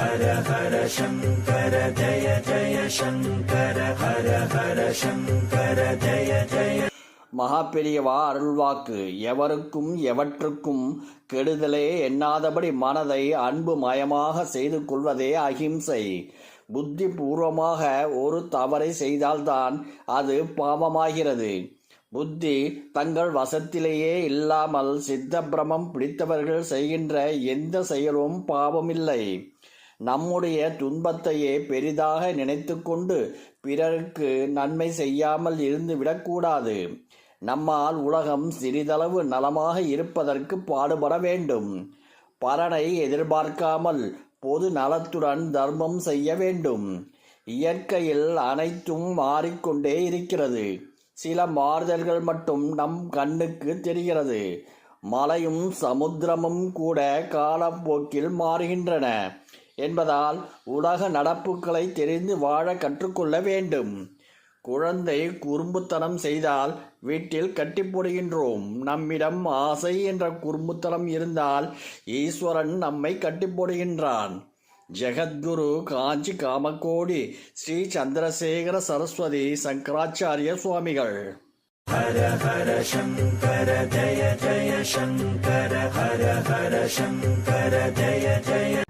ஹர ஹர சங்கர ஜய ஜய சங்கர ஹர ஹர சங்கர ஜய ஜய. மகாபெரியவா அருள்வாக்கு எவருக்கும் எவற்றுக்கும் கெடுதலே எண்ணாதபடி மனதை அன்பு மயமாக செய்து கொள்வதே அகிம்சை. புத்தி பூர்வமாக ஒரு தவறை செய்தால்தான் அது பாவமாகிறது. புத்தி தங்கள் வசத்திலேயே இல்லாமல் சித்த பிரமம் பிடித்தவர்கள் செய்கின்ற எந்த செயலும் பாவமில்லை. நம்முடைய துன்பத்தையே பெரிதாக நினைத்துக்கொண்டு பிறருக்கு நன்மை செய்யாமல் இருந்து விடக்கூடாது. நம்மால் உலகம் சிறிதளவு நலமாக இருப்பதற்கு பாடுபட வேண்டும். பலனை எதிர்பார்க்காமல் பொது நலத்துடன் தர்மம் செய்ய வேண்டும். இயற்கையில் அனைத்தும் மாறிக்கொண்டே இருக்கிறது. சில மாறுதல்கள் மட்டும் நம் கண்ணுக்கு தெரிகிறது. மலையும் சமுத்திரமும் கூட காலப்போக்கில் மாறுகின்றன. என்பதால் உலக நடப்புகளை தெரிந்து வாழ கற்றுக்கொள்ள வேண்டும். குழந்தை குறும்புத்தனம் செய்தால் வீட்டில் கட்டி போடுகின்றோம். நம்மிடம் ஆசை என்ற குறும்புத்தனம் இருந்தால் ஈஸ்வரன் நம்மை கட்டி போடுகின்றான். ஜெகத்குரு காஞ்சி காமக்கோடி ஸ்ரீ சந்திரசேகர சரஸ்வதி சங்கராச்சாரிய சுவாமிகள். ஹர ஹர சங்கர ஜய ஜய சங்கர ஹர ஹர சங்கர ஜய ஜய